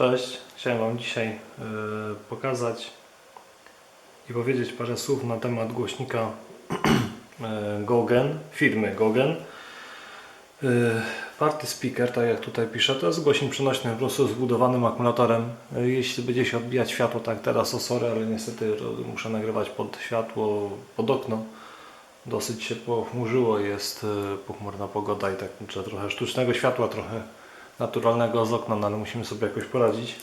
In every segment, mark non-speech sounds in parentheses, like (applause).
Cześć, chciałem Wam dzisiaj e, pokazać i powiedzieć parę słów na temat głośnika (clears throat) e, Gogen, firmy Gogen. E, Party speaker, tak jak tutaj piszę, to jest głośnik przenośny po prostu z wbudowanym akumulatorem. Jeśli będzie się odbijać światło, tak teraz, o sorry, ale niestety muszę nagrywać pod światło, pod okno. Dosyć się pochmurzyło, jest pochmurna pogoda i tak trochę sztucznego światła, trochę naturalnego z okna, no ale musimy sobie jakoś poradzić.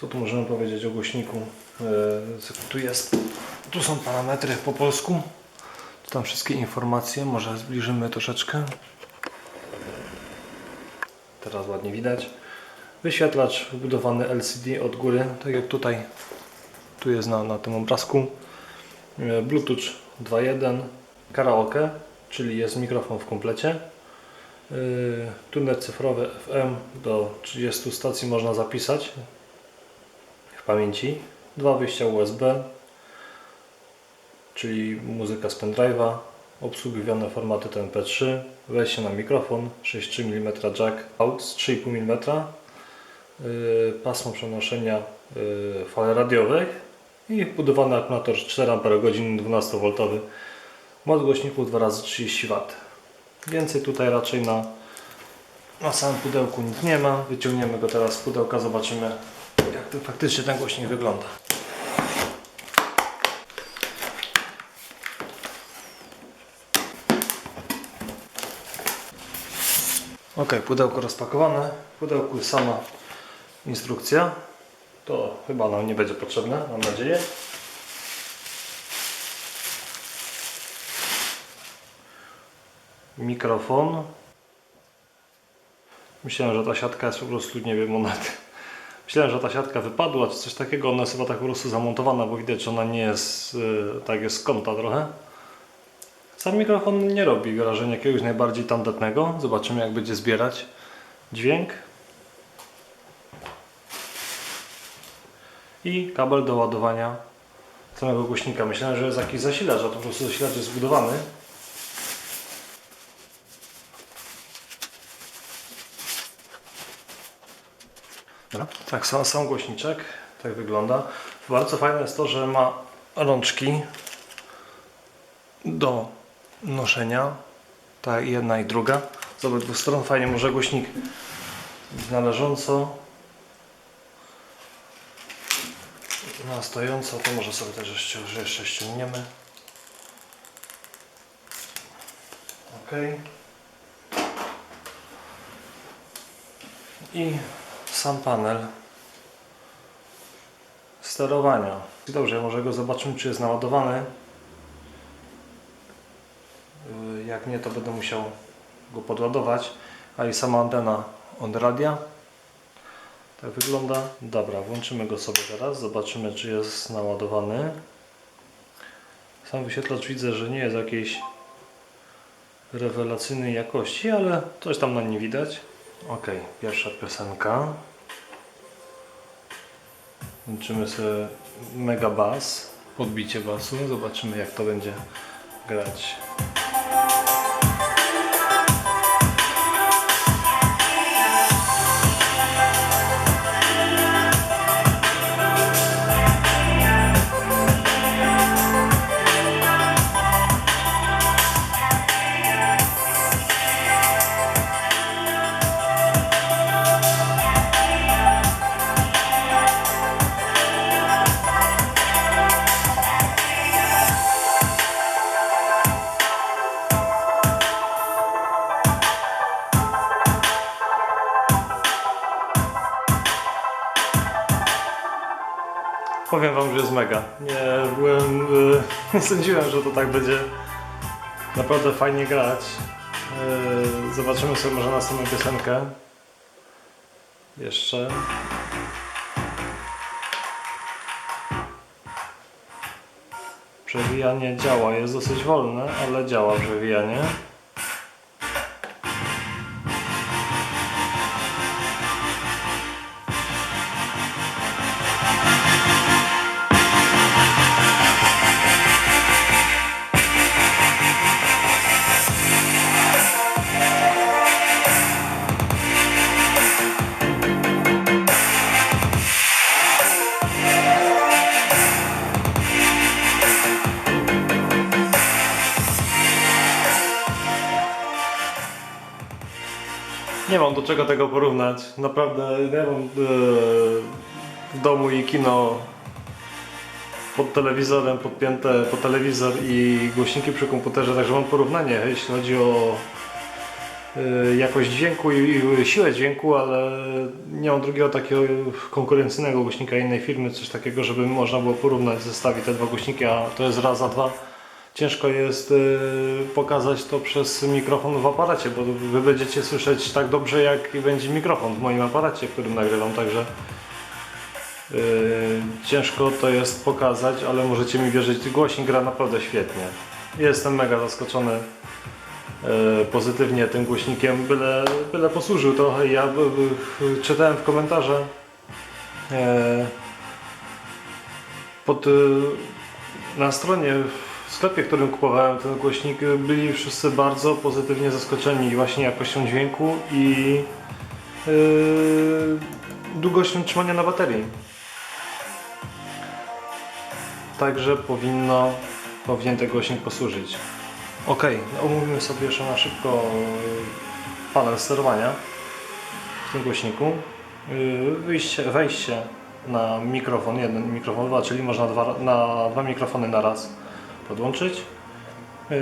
Co tu możemy powiedzieć o głośniku? E, Tu jest, tu są parametry po polsku. Tu tam wszystkie informacje, może zbliżymy troszeczkę. Teraz ładnie widać. Wyświetlacz wbudowany LCD od góry, tak jak tutaj tu jest na, na tym obrazku. E, Bluetooth 2.1, karaoke, czyli jest mikrofon w komplecie. Yy, Tuner cyfrowy FM do 30 stacji można zapisać w pamięci. Dwa wyjścia USB, czyli muzyka z pendrive'a, obsługiwane formaty to MP3, wejście na mikrofon, 6,3 mm jack out z 3,5 mm, yy, pasmo przenoszenia yy, fal radiowych i wbudowany akumulator 4 Ah 12V. Moc głośników 2 razy 30 W. Więcej tutaj raczej na, na samym pudełku nic nie ma. Wyciągniemy go teraz z pudełka, zobaczymy jak to faktycznie ten głośnik wygląda. Ok, pudełko rozpakowane. W pudełku jest sama instrukcja. To chyba nam nie będzie potrzebne, mam nadzieję. Mikrofon. Myślałem, że ta siatka jest po prostu, nie wiem, ona... (laughs) Myślałem, że ta siatka wypadła, czy coś takiego. Ona jest chyba tak po prostu zamontowana, bo widać, że ona nie jest, yy, tak jest z kąta trochę. Sam mikrofon nie robi wrażenia jakiegoś najbardziej tandetnego. Zobaczymy, jak będzie zbierać dźwięk. I kabel do ładowania samego głośnika. Myślałem, że jest jakiś zasilacz, a to po prostu zasilacz jest zbudowany. Dobra. Tak, sam, sam głośniczek, tak wygląda. Bardzo fajne jest to, że ma rączki do noszenia. Ta jedna i druga. Z obydwu stron fajnie może głośnik należąco. Na stojąco, to może sobie też jeszcze, jeszcze ściągniemy. Ok. I sam panel sterowania. Dobrze, może go zobaczymy, czy jest naładowany. Yy, Jak nie, to będę musiał go podładować. A i sama antena od radia. Tak wygląda. Dobra, włączymy go sobie teraz. Zobaczymy, czy jest naładowany. Sam wyświetlacz widzę, że nie jest jakiejś rewelacyjnej jakości, ale coś tam na nim widać. Ok, pierwsza piosenka. Włączymy sobie mega bass, podbicie basu. Zobaczymy jak to będzie grać. Powiem Wam, że jest mega. Nie byłem, y, (laughs) nie sądziłem, że to tak będzie naprawdę fajnie grać. Y, zobaczymy sobie może następną piosenkę. Jeszcze. Przewijanie działa, jest dosyć wolne, ale działa przewijanie. Nie mam do czego tego porównać. Naprawdę, ja mam e, w domu i kino pod telewizorem podpięte pod telewizor i głośniki przy komputerze, także mam porównanie, jeśli chodzi o e, jakość dźwięku i, i siłę dźwięku, ale nie mam drugiego takiego konkurencyjnego głośnika innej firmy, coś takiego, żeby można było porównać, zestawić te dwa głośniki, a to jest raz za dwa. Ciężko jest y, pokazać to przez mikrofon w aparacie, bo wy będziecie słyszeć tak dobrze, jak będzie mikrofon w moim aparacie, którym nagrywam, także y, ciężko to jest pokazać, ale możecie mi wierzyć, głośnik gra naprawdę świetnie. Jestem mega zaskoczony y, pozytywnie tym głośnikiem, byle, byle posłużył trochę. Ja czytałem w komentarze pod, na stronie w sklepie, w którym kupowałem ten głośnik, y, byli wszyscy bardzo pozytywnie zaskoczeni właśnie jakością dźwięku i yy, długością trzymania na baterii. Także powinno, powinien ten głośnik posłużyć. Ok, omówimy sobie jeszcze na szybko y, panel sterowania w tym głośniku. Yy, Wyjście, wejście na mikrofon, jeden mikrofon, dwa, czyli można dwa, na dwa mikrofony na raz podłączyć. Yy,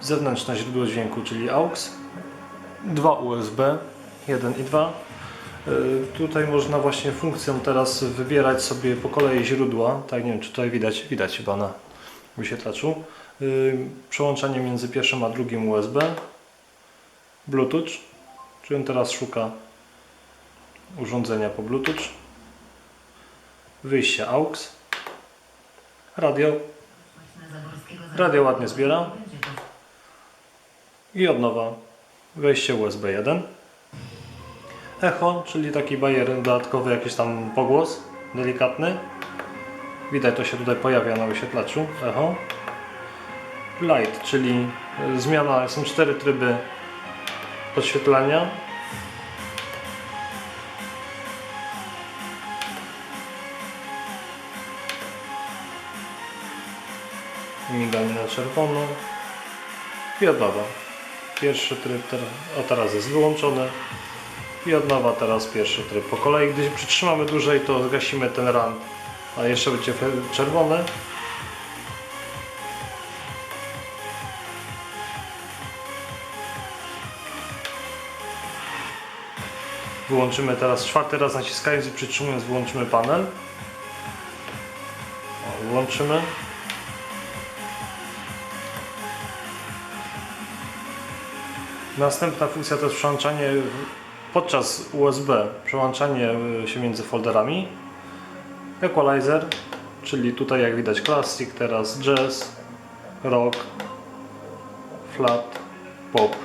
Zewnętrzne źródło dźwięku, czyli AUX, dwa USB, 1 i 2. Yy, Tutaj można właśnie funkcją teraz wybierać sobie po kolei źródła. Tak, nie wiem czy tutaj widać, widać chyba na wyświetlaczu. Yy, Przełączanie między pierwszym a drugim USB. Bluetooth, czyli on teraz szuka urządzenia po Bluetooth. Wyjście AUX. Radio. Radio ładnie zbiera. I od nowa wejście USB 1. Echo, czyli taki bajer dodatkowy, jakiś tam pogłos delikatny. Widać, to się tutaj pojawia na wyświetlaczu. Echo. Light, czyli zmiana, są cztery tryby podświetlania. Miganie na czerwono. I od nowa. Pierwszy tryb a teraz jest wyłączony. I od nowa teraz pierwszy tryb. Po kolei, gdy przytrzymamy dłużej, to zgasimy ten run. A jeszcze będzie czerwony. Wyłączymy teraz czwarty raz naciskając i przytrzymując wyłączymy panel. O, wyłączymy. Następna funkcja to jest przełączanie podczas USB, przełączanie y, się między folderami. Equalizer, czyli tutaj jak widać Classic, teraz Jazz, Rock, Flat, Pop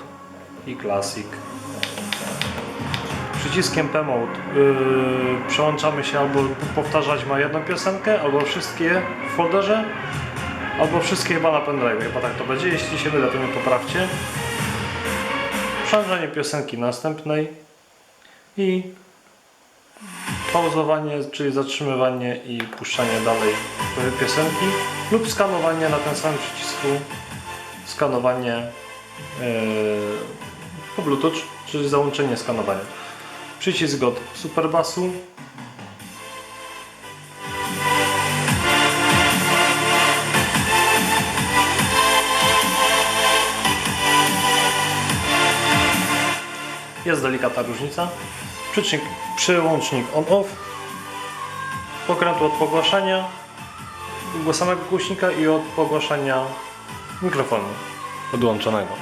i Classic. Przyciskiem P-Mode yy, przełączamy się albo powtarzać ma jedną piosenkę, albo wszystkie w folderze, albo wszystkie chyba na pendrive. Chyba tak to będzie. Jeśli się mylę, to mnie poprawcie. Przełączanie piosenki następnej i pauzowanie, czyli zatrzymywanie i puszczanie dalej piosenki lub skanowanie na tym samym przycisku skanowanie yy, po Bluetooth, czyli załączenie skanowania. Przycisk od Superbassu Jest delikatna różnica. Przycznik, przełącznik on-off. Pokrętło od pogłaszania go samego głośnika i od pogłaszania mikrofonu podłączonego.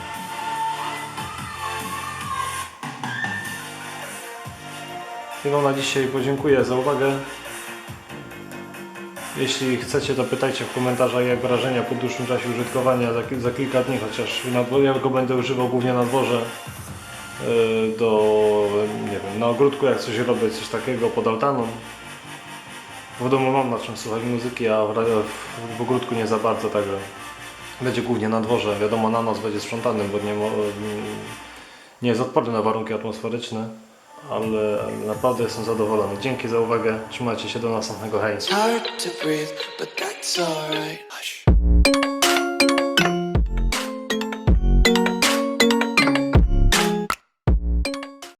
Wam na dzisiaj podziękuję za uwagę. Jeśli chcecie, to pytajcie w komentarzach, jak wrażenia po dłuższym czasie użytkowania za, za kilka dni, chociaż na, ja go będę używał głównie na dworze do, nie wiem, na ogródku jak coś robię, coś takiego pod altaną. W domu mam na czym słuchać muzyki, a w, w, ogródku nie za bardzo, także będzie głównie na dworze. Wiadomo, na noc będzie sprzątany, bo nie, mo- nie jest odporny na warunki atmosferyczne, ale naprawdę jestem zadowolony. Dzięki za uwagę, trzymajcie się do następnego, hej!